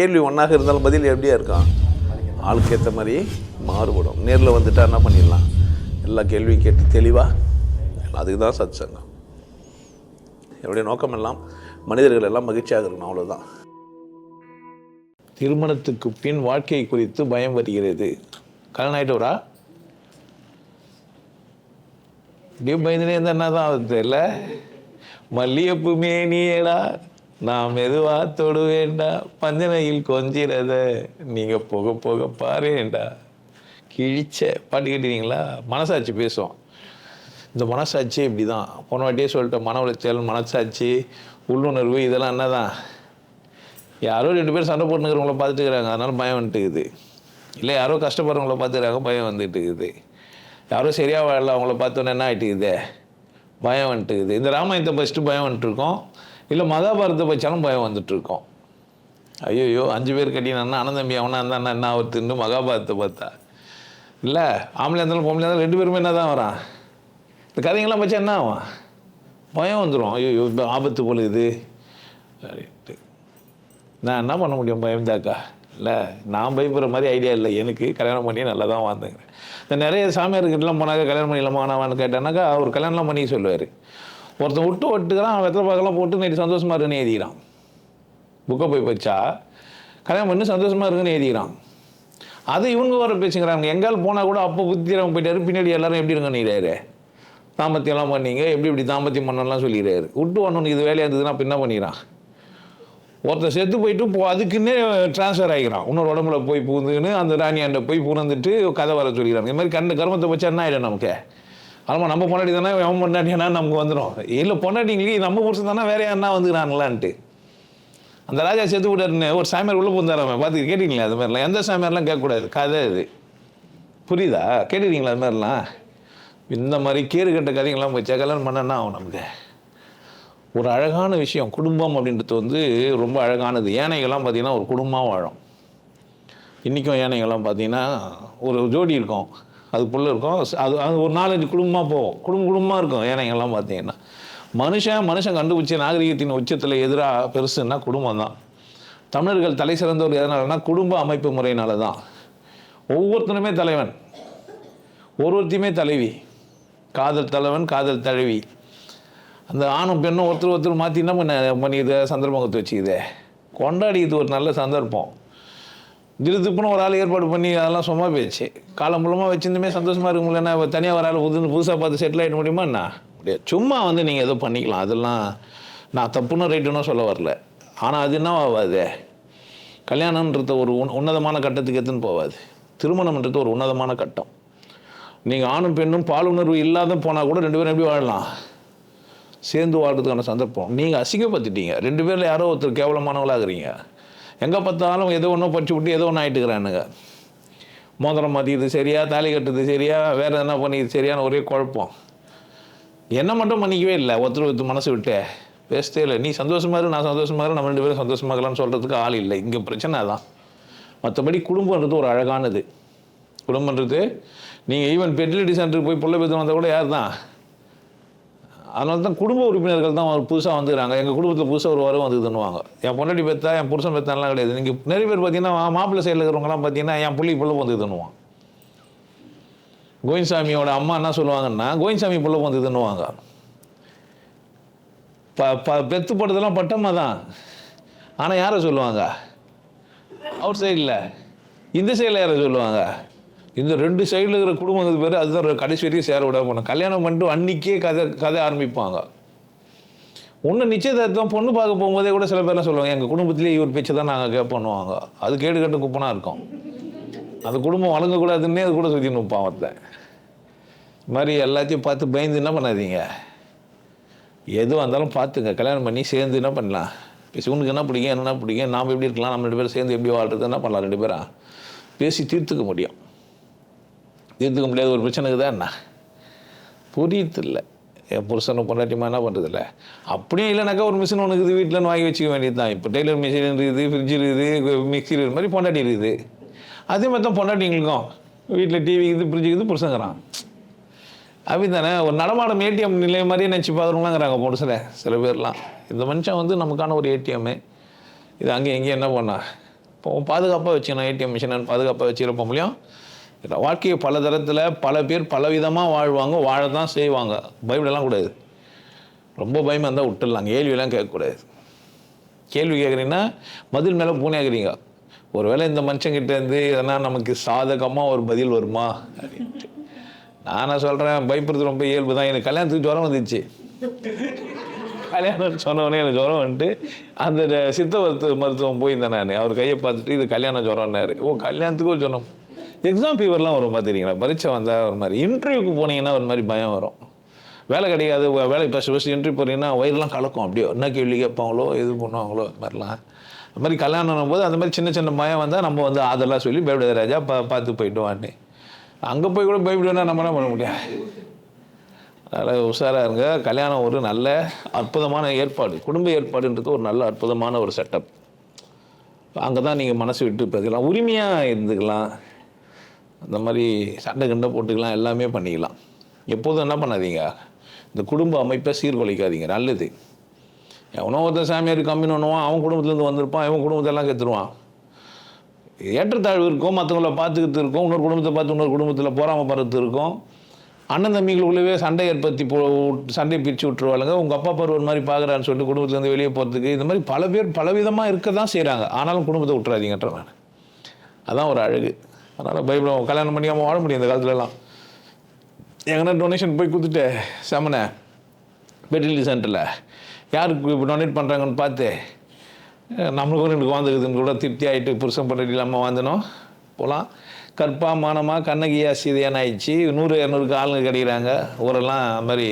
கேள்வி ஒன்றாக இருந்தாலும் பதில் எப்படியா இருக்கான் ஆளுக்கு ஏற்ற மாதிரி மாறுபடும். நேரில் வந்துட்டா என்ன பண்ணிடலாம்? எல்லா கேள்வியும் கேட்டு தெளிவாக அதுக்கு தான் சத் சங்கம் என்னுடைய நோக்கம் எல்லாம் மனிதர்கள் எல்லாம் மகிழ்ச்சியாக இருக்கணும் அவ்வளோதான் திருமணத்துக்கு பின் வாழ்க்கை குறித்து பயம் வருகிறது. கல்யாணம் ஆகிட்டு வரா பயந்துனே இருந்தால் என்ன தான் தெரியல? மல்லிகைப்பூ மேனியடா. நான் மெதுவா தொடுவேண்டா? பஞ்சனையில் கொஞ்சிறத நீங்க போக போக பாருண்டா. கிழிச்ச பாட்டு கேட்டீங்களா? மனசாட்சி பேசும் இந்த மனசாட்சி இப்படி தான் போன வாட்டியே சொல்லிட்டேன் மன உளைச்சல் மனசாட்சி உள்ளுணர்வு இதெல்லாம் என்னதான்? யாரோ ரெண்டு பேரும் சண்டை போட்டுக்கிறவங்கள பார்த்துட்டு இருக்கிறாங்க அதனால பயம் வந்துட்டுக்குது. இல்லை யாரோ கஷ்டப்படுறவங்கள பார்த்துக்கிறாங்க. பயம் வந்துட்டு இருக்குது யாரோ சரியாக வாழல அவங்கள பார்த்தோன்னே என்ன ஆகிட்டு இருக்குது பயம் வந்துட்டுக்குது. இந்த ராமாயணத்தை ஃபஸ்ட்டு பயம் வந்துட்டுருக்கோம். இல்லை மகாபாரதத்தை வச்சாலும் பயம் வந்துட்டு இருக்கோம் ஐயோ அஞ்சு பேர் கட்டினா அண்ணன் தம்பி அவனா இருந்தா என்ன ஆகுதுன்னு மகாபாரதத்தை பார்த்தா. இல்லை ஆம்பளை இருந்தாலும் பொம்பளை இருந்தாலும் ரெண்டு பேருமே என்ன தான் வரான்? இந்த கதைங்கெல்லாம் வச்சா என்ன ஆகும்? பயம் வந்துடும் ஐயோ இப்போ ஆபத்து போல இது. அப்படின்ட்டு. நான் என்ன பண்ண முடியும் பயந்தாக்கா? இல்லை நான் பயப்படுற மாதிரி ஐடியா இல்லை. எனக்கு கல்யாணம் பண்ணி நல்லா தான் வாழ்ந்துங்கிறேன் இந்த நிறைய சாமியார்கிட்டலாம் போனாக்கா கல்யாணம் பண்ணிடலாமா வேணாமான்னு கேட்டானாக்கா அவர் கல்யாணம்லாம் பண்ணி சொல்லுவார். ஒருத்தன் விட்டு ஒட்டுக்கிறான் வெத்தலை பார்க்கலாம் போட்டு நைட்டு சந்தோஷமாக இருக்குன்னு எழுதிக்கிறான். புக்கை போய் வச்சா கல்யாணம் பண்ணி சந்தோஷமாக இருக்குன்னு எழுதிக்கிறான். அது இவங்க வர பேசுங்கிறாங்க எங்கால் போனால் கூட அப்போ புத்திரவன் போயிட்டாரு பின்னாடி எல்லாரும் எப்படி இருங்க நீடாரு தாம்பத்தியம்லாம் பண்ணீங்க எப்படி இப்படி தாம்பத்தியம் பண்ணலாம் சொல்லிடுறாரு விட்டு ஒன்று இது வேலையாக இருந்ததுன்னா அப்ப என்ன பண்ணிக்கிறான்? ஒருத்தன் செத்து போயிட்டு போ அதுக்குன்னே ட்ரான்ஸ்ஃபர் ஆகிக்கிறான் இன்னொரு உடம்புல போய் பூந்துன்னு அந்த ராணியாண்ட போய் பூந்துட்டு கதை வர சொல்லிக்கிறாங்க. இது மாதிரி கண்ட கர்மத்தை வச்சா என்ன ஆகிடும் நமக்கு? ஆமாம் நம்ம பொண்டாட்டி தானே அவன் பொண்டாட்டினா நமக்கு வந்துடும் இல்லை பொண்டாட்டிங்களுக்கு நம்ம புருஷன் தானே வேற யாருன்னா வந்துக்கிறாங்களான்ட்டு. அந்த ராஜா செத்து விட்டாருன்னு ஒரு சாமியார் உள்ளே பூந்தாராம பார்த்து கேட்டீங்களா அது மாதிரிலாம்? எந்த சாமியார்லாம் கேட்கக்கூடாது? கதை இது. புரியுதா? கேட்டுக்கிறீங்களா அது மாதிரிலாம்? இந்த மாதிரி கேடு கட்ட கதைங்கள்லாம் போய் கல்யாணம் பண்ணனா ஆகும் நமக்கு. ஒரு அழகான விஷயம் குடும்பம் அப்படின்றது வந்து ரொம்ப அழகானது. யானைகள்லாம் பார்த்தீங்கன்னா ஒரு குடும்பமாக வாழும். இன்றைக்கும் யானைகள்லாம் பார்த்தீங்கன்னா ஒரு ஜோடி இருக்கும். அது புள்ள இருக்கும். அது அது ஒரு நாலஞ்சு குடும்பமாக போகும் குடும்ப குடும்பமாக இருக்கும். ஏனைங்கெல்லாம் பார்த்தீங்கன்னா மனுஷன் மனுஷன் கண்டுபிடிச்ச நாகரிகத்தின் உச்சத்தில் எதிராக பெருசுன்னா குடும்பம் தான் தமிழர்கள் தலை சிறந்தவர் எதனாலனா குடும்ப அமைப்பு முறையினால தான் ஒவ்வொருத்தனுமே தலைவன். ஒருத்தையுமே தலைவி. காதல் தலைவன் காதல் தழுவி. அந்த ஆணும் பெண்ணும் ஒருத்தர் ஒருத்தர் மாற்றி என்ன பண்ண பண்ணிது சந்தர்ப்பத்தை வச்சுக்குதே. கொண்டாடிது ஒரு நல்ல சந்தர்ப்பம். திருத்துப்புன்னு ஒரு ஆள் ஏற்பாடு பண்ணி அதெல்லாம் சும்மா போயிடுச்சு. காலம் மூலமாக வச்சிருந்துமே சந்தோஷமாக இருக்க முடியலன்னா தனியாக ஒரு ஆள் புது புதுசாக பார்த்து செட்டில் ஆகிட முடியுமா என்ன? முடியாது சும்மா வந்து நீங்கள் ஏதோ பண்ணிக்கலாம். அதெல்லாம் நான் தப்புன்னு ரைட்டுன்னு சொல்ல வரல. ஆனால் அது என்ன ஆகாது கல்யாணம்ன்றது ஒரு உன் உன்னதமான கட்டத்துக்கு எத்துன்னு போகாது திருமணம்ன்றது ஒரு உன்னதமான கட்டம். நீங்கள் ஆணும் பெண்ணும் பாலுணர்வு இல்லாத போனால் கூட ரெண்டு பேரும் எப்படி வாழலாம்? சேர்ந்து வாழ்கிறதுக்கான சந்தர்ப்பம். நீங்கள் அசிங்கப்படுத்திட்டீங்க. ரெண்டு பேரில் யாரோ ஒருத்தர் கேவலமானவளாகிறீங்க எங்கே பார்த்தாலும் எதோ ஒன்றும் படிச்சு விட்டு ஏதோ ஒன்று ஆகிட்டுக்கிறானுங்க மோதிரம் மாற்றிது சரியா தாலி கட்டுறது சரியா வேறு என்ன பண்ணிது சரியான ஒரே குழப்பம். என்ன மட்டும் பண்ணிக்கவே இல்லை ஒருத்தர் ஒருத்தர் மனசு விட்டு. பேசத்தே இல்லை. நீ சந்தோஷமா இரு நான் சந்தோஷமாக இரு நம்ம ரெண்டு பேரும் சந்தோஷமாக இருக்கலாம்னு சொல்கிறதுக்கு ஆள் இல்லை. இங்கே பிரச்சனை தான் மற்றபடி குடும்பம்ன்றது ஒரு அழகானது. குடும்பன்றது நீங்கள் ஈவன் பெர்டிலிட்டி சென்டருக்கு போய் பிள்ளை பேத்து வந்தால் கூட யார் தான் அதனால தான் குடும்ப உறுப்பினர்கள் தான் ஒரு புதுசாக வந்துக்கிறாங்க. எங்கள் குடும்பத்தில் புதுசாக ஒரு வந்து வந்துதுன்னுவாங்க. என் பொண்டாட்டி பெற்றா என் புருஷன் பெத்தாலாம் கிடையாது. நீங்கள் நிறைய பேர் பார்த்தீங்கன்னா மாப்பிள்ளை சைடில் இருக்கிறவங்கலாம் பார்த்தீங்கன்னா என் புள்ளி புள்ள வந்துதுன்னுவான் கோவிந்தசாமியோட அம்மா என்ன சொல்லுவாங்கன்னா கோவிந்தசாமி புள்ள வந்துதுன்னுவாங்க. ப ப பெத்து போட்டதெல்லாம் பட்டம்மா தான். ஆனால் யாரை சொல்லுவாங்க? அவுட் சைடில். இந்த சைடில் யாரை சொல்லுவாங்க? இந்த ரெண்டு சைடில் இருக்கிற குடும்பத்துக்கு பேர் அதுதான் கடைசி வரைக்கும் சேர விட போனோம். கல்யாணம் பண்ணிட்டு அன்னைக்கே கதை கதை ஆரம்பிப்பாங்க. ஒன்று நிச்சயதார்த்தம் பொண்ணு பார்க்க போகும்போதே கூட சில பேர்லாம் சொல்லுவாங்க எங்கள் குடும்பத்திலேயே இவர் பேச்சு தான் நாங்கள் கேட்போன்னுவாங்க. அது கேடு கட்டு குப்பனாக இருக்கும். அந்த குடும்பம் வழங்கக்கூடாதுன்னே அது கூட சுற்றி நிற்பான் ஒருத்தன். இது மாதிரி எல்லாத்தையும் பார்த்து பயந்து என்ன பண்ணாதீங்க? எதுவாக இருந்தாலும் பார்த்துங்க. கல்யாணம் பண்ணி சேர்ந்து என்ன பண்ணலாம்? பேசி உனக்கு என்ன பிடிக்கும்? என்னென்ன பிடிக்கும்? நாம் எப்படி இருக்கலாம்? நம்ம ரெண்டு பேரும் சேர்ந்து எப்படி வாழ்றது? என்ன பண்ணலாம்? ரெண்டு பேரும் பேசி தீர்த்துக்க முடியும். தீர்த்துக்க முடியாத ஒரு பிரச்சனைக்கு தான் என்ன? புரியுதில்ல. என் புருஷனை பொண்டாட்டிமா என்ன பண்ணுறதில்ல அப்படியே இல்லைனாக்கா ஒரு மிஷின் ஒன்று இருக்குது வீட்டில் வாங்கி வச்சுக்க வேண்டியது தான் இப்போ டெய்லர் மிஷின் இருக்குது ஃப்ரிட்ஜ் இருக்குது மிக்சி இருக்கிற மாதிரி பொண்டாட்டி இருக்குது. அதே மாதிரி தான் பொண்டாட்டிங்களுக்கும். வீட்டில் டிவி இருக்குது ஃப்ரிட்ஜ் இருக்குது புருஷங்கிறான். அப்படி தானே ஒரு நடமாடும் ஏடிஎம் நிலைய மாதிரியே நினச்சி பார்க்குறவங்களாங்கிறாங்க புருஷனை சில பேர்லாம். இந்த மனுஷன் வந்து நமக்கான ஒரு ஏடிஎம்மு இது அங்கே எங்கேயும் என்ன பண்ணா? இப்போ பாதுகாப்பாக வச்சுக்கணும் ஏடிஎம் மிஷினை பாதுகாப்பாக வச்சுக்கிறப்ப முடியும் வாழ்க்கையை பல தரத்தில் பல பேர் பலவிதமாக வாழ்வாங்க வாழ தான் செய்வாங்க. பயப்படலாம் கூடாது. ரொம்ப பயமாக இருந்தால் விட்டுடலாம். கேள்வியெல்லாம் கேட்கக்கூடாது. கேள்வி கேட்குறீங்கன்னா பதில் மேலே பூனையாகிறீங்க ஒருவேளை இந்த மனுஷங்கிட்ட இருந்து நமக்கு சாதகமாக ஒரு பதில் வருமா? அப்படின்ட்டு. நான் சொல்கிறேன் பயப்படுறது ரொம்ப இயல்பு தான் எனக்கு கல்யாணத்துக்கு ஜுரம் வந்துச்சு. கல்யாணம் சொன்னவொடனே எனக்கு ஜுரம் வந்துட்டு அந்த சித்த மருத்துவம் போயிருந்தேன் நான். அவர் கையை பார்த்துட்டு இது கல்யாணம் ஜுரம்னாரு. ஓ கல்யாணத்துக்கு ஒரு ஜுரம். எக்ஸாம் ஃபீவர்லாம் வரும் பார்த்துக்கிறீங்களா பரீட்சை வந்தால் ஒரு மாதிரி. இன்டர்வியூக்கு போனீங்கன்னா ஒரு மாதிரி பயம் வரும். வேலை கிடையாது வேலைக்கு வேலை ஃபஸ்ட் ஃபஸ்ட் இன்டர்வியூ போகிறீங்கன்னா வயிறுலாம் கலக்கும் அப்படியே. என்ன கேள்வி கேட்பாங்களோ எது பண்ணுவாங்களோ அது மாதிரிலாம். அது மாதிரி கல்யாணம் போது அந்த மாதிரி சின்ன சின்ன பயம் வந்தால் நம்ம வந்து அதெல்லாம் சொல்லி பயப்படாத ராஜா பா பார்த்து போயிட்டுவான்னு அங்கே போய் கூட பயப்படுவேன்னா நம்ம என்ன பண்ண முடியாது அதனால் உஷாராக இருங்க. கல்யாணம் ஒரு நல்ல அற்புதமான ஏற்பாடு. குடும்ப ஏற்பாடுன்றது ஒரு நல்ல அற்புதமான ஒரு செட்டப் அங்கே தான் நீங்கள் மனசு விட்டு பேசலாம் உரிமையாக இருந்துக்கலாம். அந்த மாதிரி சண்டை கண்டை போட்டுக்கலாம் எல்லாமே பண்ணிக்கலாம். எப்போதும் என்ன பண்ணாதீங்க? இந்த குடும்ப அமைப்பை சீர்குலைக்காதீங்க. நல்லது. எவனோ ஒருத்தன் சாமியார் கம்மின்னு ஒன்றுவான் அவன் குடும்பத்துலேருந்து வந்திருப்பான் இவன் குடும்பத்தெல்லாம் கற்றுருவான் ஏற்றத்தாழ்வு இருக்கும் மற்றவங்கள பார்த்துக்கிட்டு இருக்கும் இன்னொரு குடும்பத்தை பார்த்து இன்னொரு குடும்பத்தில் பொறாமப்படுறது இருக்கும். அண்ணன் தம்பிகளுக்குள்ளவே சண்டை ஏற்படுத்தி போ சண்டை பிரித்து விட்டுருவாளுங்க. உங்கள் அப்பா பாரு ஒரு மாதிரி பார்க்குறான்னு சொல்லிட்டு குடும்பத்துலேருந்து வெளியே போகிறதுக்கு இந்த மாதிரி பல பேர் பலவிதமாக இருக்க தான் செய்கிறாங்க ஆனாலும் குடும்பத்தை விட்டுறாதீங்கன்ற நான். அதான் ஒரு அழகு. அதனால் பைபிள் கல்யாணம் பண்ணியாமல் வாழ முடியும் இந்த காலத்துலலாம். எங்கன்னா டொனேஷன் போய் கொடுத்துட்டு செமனை பெட்ரிலி சென்டரில் யாருக்கு இப்போ டொனேட் பண்ணுறாங்கன்னு பார்த்து நம்மளுக்கும் ரெண்டு குழந்தைக்குதுன்னு கூட திருப்தி ஆகிட்டு புருஷன் பண்ணி இல்லாமல் வாழ்ந்தனோம். போகலாம் கற்பா மானமாக கண்ணகியா சீதையான ஆயிடுச்சு. நூறு இரநூறுக்கு ஆளுங்க கிடைக்கிறாங்க. ஊரெல்லாம் அது மாதிரி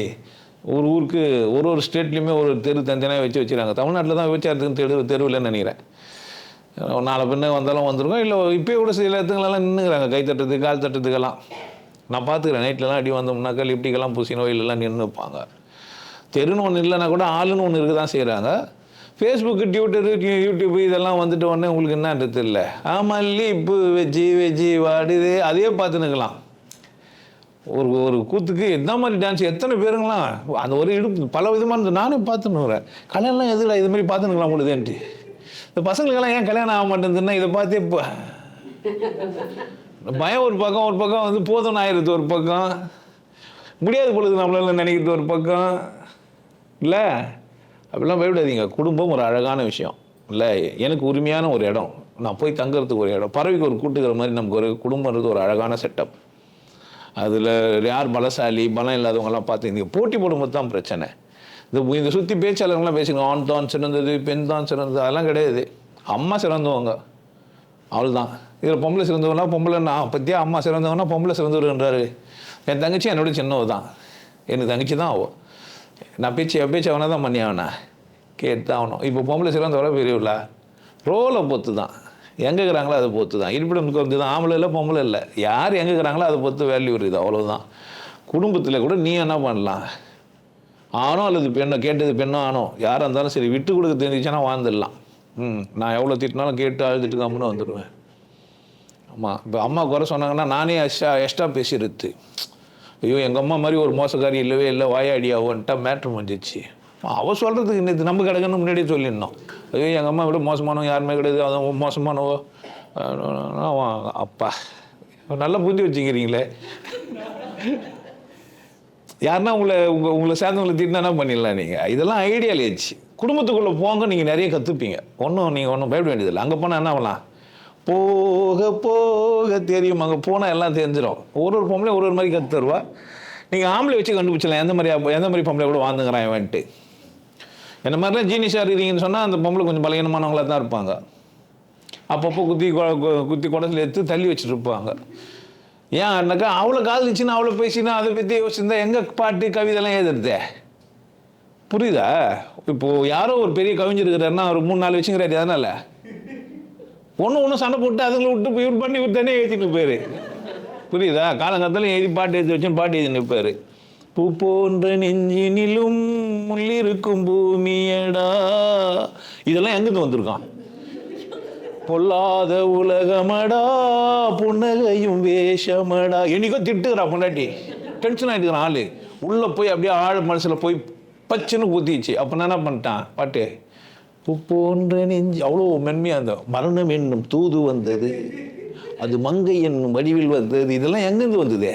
ஒரு ஊருக்கு ஒரு ஒரு ஸ்டேட்லேயுமே ஒரு தெரு தனித்தனியாக வச்சு வச்சுருக்காங்க தமிழ்நாட்டில் தான் விபச்சாரத்துக்கு தெரு தெருவில்லைன்னு நினைக்கிறேன். நாலு பின்ன வந்தாலும் வந்துருக்கோம். இல்லை இப்போயே கூட சில இடத்துங்களெல்லாம் நின்றுக்கிறாங்க கை தட்டுறதுக்கு கால் தட்டுறதுக்கெல்லாம். நான் பார்த்துக்கிறேன். நைட்லலாம் அடி வந்தோம்னாக்கா லிப்டிக்கெல்லாம் பூசி நோயிலெல்லாம் நின்று வைப்பாங்க. தெருன்னு ஒன்று இல்லைன்னா கூட ஆளுன்னு ஒன்று இருக்க தான் செய்கிறாங்க ஃபேஸ்புக்கு ட்விட்டரு யூடியூப் இதெல்லாம் வந்துட்டு உடனே உங்களுக்கு என்னன்றது தெரியல ஆமாம் இப்போ வெஜ்ஜி வெஜ்ஜி வாடுது. அதையே பார்த்துனுக்கலாம். ஒரு ஒரு கூத்துக்கு எந்த மாதிரி டான்ஸ் எத்தனை பேருங்களாம். அந்த ஒரு இடுப்பு பல விதமாக இருந்தது நானே பார்த்துன்னு கல்யாணம் எதுல இது மாதிரி பார்த்துனுக்கலாம் முடியுதுன்ட்டு இந்த பசங்களுக்கெல்லாம் ஏன் கல்யாணம் ஆக மாட்டேங்குதுன்னா இதை பார்த்து இப்போ பயம் ஒரு பக்கம் ஒரு பக்கம் வந்து போதும்னு ஆயிடுது ஒரு பக்கம். முடியாது பொழுது நம்மளால நினைக்கிறது ஒரு பக்கம். இல்லை? அப்படிலாம் பயப்படாதீங்க. குடும்பம் ஒரு அழகான விஷயம். இல்லை எனக்கு உரிமையான ஒரு இடம். நான் போய் தங்குறதுக்கு ஒரு இடம். பறவைக்கு ஒரு கூட்டுக்கிற மாதிரி நமக்கு ஒரு குடும்பம்ன்றது ஒரு அழகான செட்டப் அதில் யார் பலசாலி பலம் இல்லாதவங்கலாம் பார்த்து நீங்கள் போட்டி போடும்போது தான் பிரச்சனை. இந்த இந்த சுற்றி பேச்சாளர்கள்லாம் பேசிக்கணும். ஆண் தான் சிறந்தது பெண் தான் சிறந்தது அதெல்லாம் கிடையாது. அம்மா சிறந்தவங்க. அவ்வளோதான் இதில் பொம்பளை சிறந்தவனா பொம்பளை நான் பற்றியா அம்மா சிறந்தவனா பொம்பளை சிறந்தவருன்றாரு. என் தங்கச்சி என்னோட சின்னவ தான் எனக்கு தங்கச்சி தான் ஆகும் நான் பேச்சு பேச்சு அவனை தான் பண்ணி அவனா கேட்டு தான் ஆகணும் இப்போ பொம்பளை சிறந்தவரை பெரியவில்ல ரோலை பொறுத்து தான் எங்கே இருக்கிறாங்களோ அதை பொறுத்து தான் இருப்பிடம் குறைஞ்சு தான் ஆம்பளை இல்லை பொம்பளை இல்லை. யார் எங்கே இருக்கிறாங்களோ அதை பொறுத்து வேல்யூ இருக்குது. அவ்வளோதான் குடும்பத்தில் கூட நீ என்ன பண்ணலாம்? ஆணோ அல்லது பெண்ணோ கேட்டது பெண்ணோ ஆணோ யாராக இருந்தாலும் சரி விட்டு கொடுக்க தெரிஞ்சிச்சுன்னா வாழ்ந்துடலாம். ம் நான் எவ்வளோ திட்டினாலும் கேட்டு அழுதுட்டு கம்முன்னு வந்துடுவேன். ஆமாம் இப்போ அம்மா குறை சொன்னாங்கன்னா நானே எக்ஸ்ட்ரா எக்ஸ்ட்ரா பேசிடுது ஐயோ எங்கள் அம்மா மாதிரி ஒரு மோசக்காரி இல்லவே இல்லை வாயாடியாவோன்ட்டா மேட்ரு முடிஞ்சிச்சு. அவள் சொல்கிறதுக்கு இன்னைக்கு நம்ம கிடக்குன்னு முன்னாடியே சொல்லிடணும். ஐயோ எங்கள் அம்மா விட மோசமானவங்க யாருமே கிடையாது அதுவும் மோசமானவோ. அப்பா நல்லா புரிஞ்சு வச்சுக்கிறீங்களே. யாருன்னா உங்களை உங்கள் உங்களை சேர்ந்தவங்களை திட்டினா என்ன பண்ணிடலாம் நீங்கள் இதெல்லாம் ஐடியாலேஜ் குடும்பத்துக்குள்ளே போங்க நீங்கள் நிறைய கற்றுப்பீங்க ஒன்றும் நீங்கள் ஒன்றும் பயப்பட வேண்டியதில்லை. அங்கே போனால் என்ன பண்ணலாம்? போக போக தெரியும். அங்கே போனால் எல்லாம் தெரிஞ்சிடும் ஒரு ஒரு பொம்பளை ஒரு ஒரு மாதிரி கற்று தருவா. நீங்கள் ஆம்பளை வச்சு கண்டுபிடிச்சலாம் எந்த மாதிரி எந்த மாதிரி பொம்பளை கூட வாழ்ந்துங்கிறான் இவன்ட்டு. என்ன மாதிரிலாம் ஜீனிஷாக இருக்கிறீங்கன்னு சொன்னால் அந்த பொம்பளை கொஞ்சம் பலகீனமானவங்களாக தான் இருப்பாங்க. அப்பப்போ குத்தி குத்தி குடத்தில் எடுத்து தள்ளி வச்சுட்டு இருப்பாங்க. ஏன் அவ்வளோ அவளை காதலிச்சுன்னா அவளை பேசினா அதை பற்றி யோசிச்சிருந்தா எங்கே பாட்டு கவிதைலாம் எழுதுறது புரியுதா? இப்போது யாரோ ஒரு பெரிய கவிஞர் இருக்கிறாருன்னா ஒரு மூணு நாலு வச்சுங்கிறாரு அதனால. ஒன்று ஒன்று சண்டை போட்டு அதுங்களை விட்டு இவர் பண்ணி இவர் தானே எழுதிட்டு போயிரு. புரியுதா? காலங்காலத்தில் எழுதி பாட்டு எழுதி வச்சு பாட்டு எழுதி நிற்பாரு பூ போன்ற நெஞ்சினிலும் முள்ளிருக்கும் பூமியடா. இதெல்லாம் எங்கிருந்து வந்திருக்கான்? பொல்லாத உலகமடா புன்னகையும் வேஷமடா. என்னைக்கோ திட்டுக்கிறா பொண்டாட்டி. டென்ஷன் ஆகிட்டுக்கிறான் ஆள். உள்ளே போய் அப்படியே ஆள் மனசில் போய் பச்சுன்னு ஊற்றிச்சு அப்போ நான் என்ன பண்ணிட்டான்? பாட்டு. பூ போன்ற நெஞ்சு. அவ்வளோ மென்மையாக இருந்தோம் மரணம் என்னும் தூது வந்தது. அது மங்கை என்னும் வடிவில் வந்தது. இதெல்லாம் எங்கேருந்து வந்தது?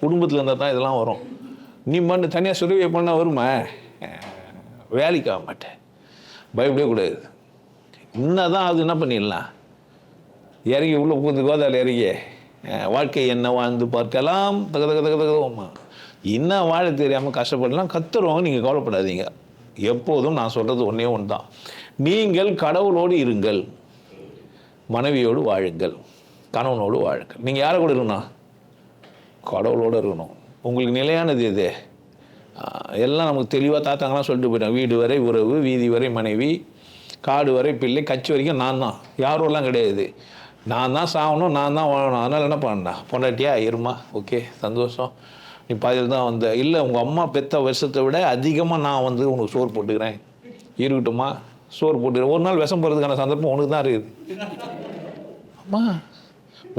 குடும்பத்தில் இருந்தால் தான் இதெல்லாம் வரும். நீ மண்ணு தனியாக சுரவியை பண்ணால் வருமா? வேலைக்கு ஆக மாட்டேன். பயப்படவே கூடாது. என்னதான் அது என்ன பண்ணிடலாம்? இறங்கி உள்ள உட்காந்து கோதாவில் இறங்கி வாழ்க்கை என்ன வாழ்ந்து பார்க்கலாம். தக தக தக தகமா. என்ன வாழ தெரியாமல் கஷ்டப்படலாம் கத்துருவாங்க நீங்கள் கவலைப்படாதீங்க. எப்போதும் நான் சொல்கிறது ஒன்றே ஒன்று தான் நீங்கள் கடவுளோடு இருங்கள். மனைவியோடு வாழுங்கள். கணவனோடு வாழுங்கள். நீங்கள் யாரை கூட இருக்கணும் கடவுளோடு இருக்கணும். உங்களுக்கு நிலையானது எது? எல்லாம் நமக்கு தெளிவாக தாத்தாங்கலாம் சொல்லிட்டு போயிட்டாங்க. வீடு வரை உறவு வீதி வரை மனைவி காடு வரை பிள்ளை கட்சி வரைக்கும் நான் தான். யாரோலாம் கிடையாது. நான் தான் சாகணும் நான் தான் வாழணும். அதனால் என்ன பண்ணா பொண்டாட்டியா இருமா. ஓகே சந்தோஷம். நீ பாதியில் தான் வந்த. இல்லை உங்கள் அம்மா பெத்த விஷத்தை விட அதிகமாக நான் வந்து உனக்கு சோறு போட்டுக்கிறேன். இருக்கட்டுமா? சோறு போட்டுக்கிறேன். ஒரு நாள் விஷம் போகிறதுக்கான சந்தர்ப்பம் உனக்கு தான் இருக்குது. அம்மா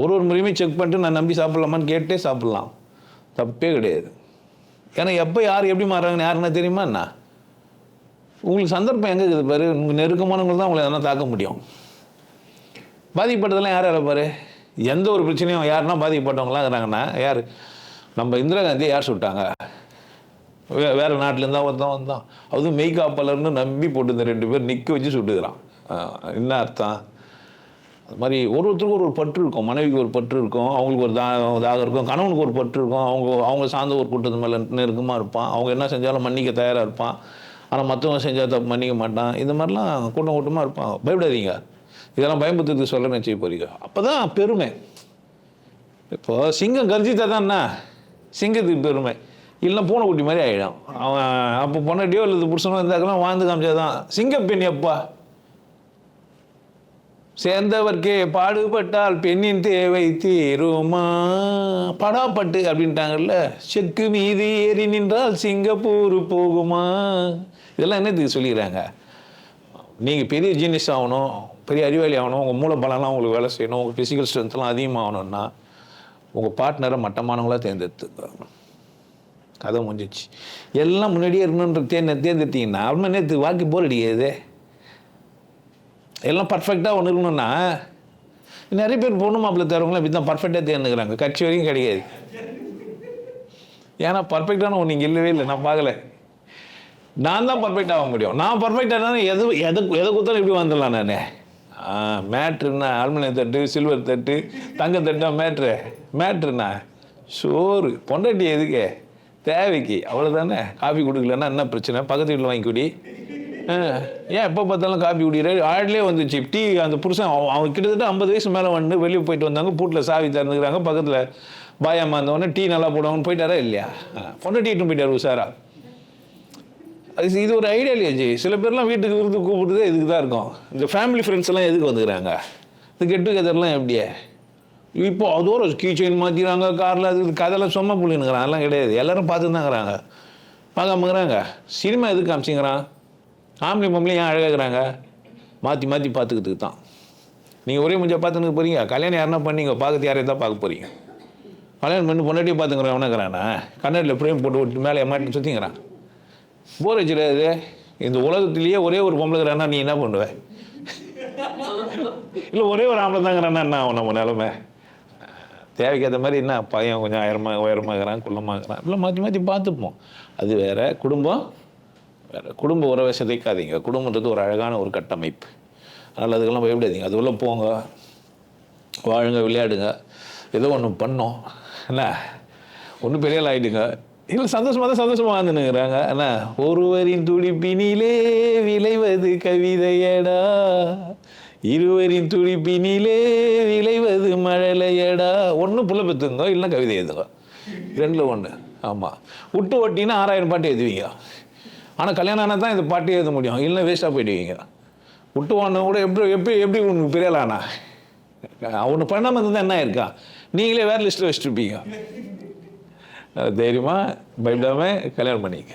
ஒரு ஒரு முறையுமே செக் பண்ணிட்டு நான் நம்பி சாப்பிட்லாமான்னு கேட்டே சாப்பிட்லாம். தப்பே கிடையாது. ஏன்னா எப்போ யார் எப்படி மாறுறாங்கன்னு யாருன்னா தெரியுமா என்ன? உங்களுக்கு சந்தர்ப்பம் எங்கே இருக்குது பாரு? உங்களுக்கு நெருக்கமானவங்க தான் உங்களை எதனா தாக்க முடியும். பாதிக்கப்பட்டதெல்லாம் யார் யாரை பாரு? எந்த ஒரு பிரச்சனையும் யாருன்னா பாதிக்கப்பட்டவங்களாம் இருக்கிறாங்கன்னா யார்? நம்ம இந்திரா காந்தியை யார் சுட்டாங்க? வே வேறு நாட்டிலேருந்து தான் வந்தான் வந்தான். அதுவும் மெய்காப்பாளர்னு நம்பி போட்டு இந்த ரெண்டு பேர் நிற்க வச்சு சுட்டுக்கிறான். என்ன அர்த்தம்? அது மாதிரி ஒரு ஒருத்தருக்கும் ஒரு ஒரு பற்று இருக்கும். மனைவிக்கு ஒரு பற்று இருக்கும். அவங்களுக்கு ஒரு தா தாகம் இருக்கும். கணவனுக்கு ஒரு பற்று இருக்கும். அவங்க அவங்க சார்ந்த ஒரு கூட்டத்து மேலே நெருக்கமாக இருப்பான். அவங்க என்ன செஞ்சாலும் மன்னிக்க தயாராக இருப்பான். ஆனால் மற்றவங்க செஞ்சால் தப்பு மன்னிக்க மாட்டான். இந்த மாதிரிலாம் கூட்டம் கூட்டமாக இருப்பான் பயப்படாதீங்க. இதெல்லாம் பயமுத்துறதுக்கு சொல்ல நினச்சி போறீங்க? அப்போ தான் பெருமை. இப்போ சிங்கம் கர்ஜித்தா தான் என்ன? சிங்கத்துக்கு பெருமை. இல்லைன்னா பூனைக்குட்டி மாதிரி ஆகிடும் அவன் அப்போ பொண்ணாட்டியோ இல்லை புருஷனோ இருந்தாக்கெல்லாம் வாழ்ந்து காமிச்சாதான். சிங்கப்பெண் எப்பா? சேர்ந்தவர்க்கே பாடுபட்டால் பெண்ணின் தேவை தீருமா? படாப்பட்டு அப்படின்ட்டாங்கல்ல. செக்கு மீது ஏறி நின்றால் சிங்கப்பூர் போகுமா? இதெல்லாம் என்னத்துக்கு சொல்லிக்கிறாங்க? நீங்கள் பெரிய ஜீனியஸ் ஆகணும் பெரிய அறிவாளி ஆகணும் உங்கள் மூளை பலம்லாம் உங்களுக்கு வேலை செய்யணும் உங்கள் ஃபிசிக்கல் ஸ்ட்ரென்த்லாம் அதிகமாகணும்னா உங்கள் பார்ட்னரை மட்டமானவங்களாக தேர்ந்தெடுத்து கதை முடிஞ்சிச்சு. எல்லாம் முன்னாடியே இருக்கணுன்ற தேர்ந்த தேர்ந்தெடுத்தீங்கன்னா அப்புறமா நேற்று வாக்கி போர் அடிக்காது. எல்லாம் பர்ஃபெக்டாக ஒன்று இருக்கணும்னா நிறைய பேர் பொண்ணு மாப்பிள்ளை தரவங்களாம் இப்படி தான் பர்ஃபெக்டாக தேர்ந்துக்கிறாங்க. கட்சி வரைக்கும் கிடையாது. ஏன்னா பர்ஃபெக்டான ஒன்று இங்கே இல்லவே இல்லை. நான் பார்க்கல. நான் தான் பர்ஃபெக்ட் ஆக முடியும். நான் பர்ஃபெக்டாக எது எது எதை கொடுத்தாலும் எப்படி வந்துடலாம் நான்? மேட்ருண்ணா அலுமினியம் தட்டு சில்வர் தட்டு தங்க தட்டா மேட்ரு மேட்ருண்ணா சோறு. பொண்டாட்டி எதுக்கு? தேவைக்கு. அவ்வளோதானே காஃபி கொடுக்கலன்னா என்ன பிரச்சனை? பக்கத்து வீட்டில் வாங்கி குடி. ஏன் எப்போ பார்த்தாலும் காஃபி குடிக்கிற? ஆட்லேயே வந்துச்சு. டீ அந்த புருஷன் அவன் கிட்டத்தட்ட ஐம்பது வயசு மேலே வந்து வெளியே போயிட்டு வந்தாங்க. பூட்டில் சாவி திறந்துக்கிறாங்க. பக்கத்தில் பாயாமா இருந்தவொடனே டீ நல்லா போடுவாங்கன்னு போயிட்டாரா இல்லையா? பொண்ணு டீட்டு போயிட்டார் உஷாரா. அது இது ஒரு ஐடியாலஜி சில பேர்லாம் வீட்டுக்கு விருந்து கூப்பிடுறதே இதுக்கு தான் இருக்கும். இந்த ஃபேமிலி ஃப்ரெண்ட்ஸ் எல்லாம் எதுக்கு வந்துக்கிறாங்க? இந்த கெட் டுகெதர்லாம் எப்படியே? இப்போ அதோட கீ செயின் மாற்றிக்கிறாங்க காரில் அது கதையெல்லாம் சும்மா புள்ளினுங்கிறான் அதெல்லாம் கிடையாது. எல்லோரும் பார்த்து தாங்கிறாங்க பார்க்காமங்கிறாங்க. சினிமா எதுக்கு காமிச்சிங்கிறான்? ஆம்பளை பொம்பளை ஏன் அழகாகிறாங்க மாற்றி மாற்றி பார்த்துக்கிறதுக்கு தான். நீங்கள் ஒரே முடிஞ்சால் பார்த்துன்னு போகிறீங்க கல்யாணம் யாருன்னா பண்ணீங்க? பார்க்கறது யாரையும் தான் பார்க்க போகிறீங்க கல்யாணம் பண்ணி பொண்டாட்டியும் பார்த்துங்கிறான் அவனுங்கிறானா கண்ணாடியில் ஃப்ரேம் போட்டு விட்டு மேலே மாட்டி சுற்றிங்கிறான் போர் அடிச்சிடாது இந்த உலகத்திலேயே ஒரே ஒரு பொம்பளைங்கிறானா நீ என்ன பண்ணுவ? இல்லை ஒரே ஒரு ஆம்பளை தாங்கிறன்னா என்ன ஆகும் நம்ம நிலமை? தேவைக்கேற்ற மாதிரி என்ன? பையன் கொஞ்சம் உயரமாக உயரமாகறான் குள்ளமாகறான். இல்லை மாற்றி மாற்றி பார்த்துப்போம். அது வேறு. குடும்பம் வேறு. குடும்ப உறவை சிதைக்காதீங்க. குடும்பன்றது ஒரு அழகான ஒரு கட்டமைப்பு. அதனால் அதுக்கெல்லாம் பயப்படாதீங்க. அது உள்ளே போங்க. வாழுங்க விளையாடுங்க. ஏதோ ஒன்று பண்ணோம். என்ன? ஒன்றும் பெரிய ஆகிடுங்க இல்லை சந்தோஷமாக தான் சந்தோஷமாக வாழ்ந்துனுங்கிறாங்க என்ன ஒருவரின் துடிப்பினிலே விளைவது கவிதையடா. இருவரின் துடிப்பினிலே விளைவது மழலையடா. ஒன்று புள்ள பெற்றுங்க இல்லைன்னா கவிதை எழுதுங்க ரெண்டில் ஒன்று ஆமாம் விட்டு ஒட்டினா ஆறாயிரம் பாட்டு எழுதுவீங்க. ஆனால் கல்யாணம் ஆனால் தான் இந்த பாட்டு எழுத முடியும். இல்லைன்னா வேஸ்ட்டாக போயிடுவீங்க. விட்டு ஒன்று கூட எப்படி எப்படி எப்படி உனக்கு பெரியலாண்ணா? அவனு பண்ணாமல் இருந்தால் என்ன இருக்கா? நீங்களே வேறு லிஸ்ட்டில் வச்சுருப்பீங்க. தைரியமாக பயப்படாமல் கல்யாணம் பண்ணிக்க.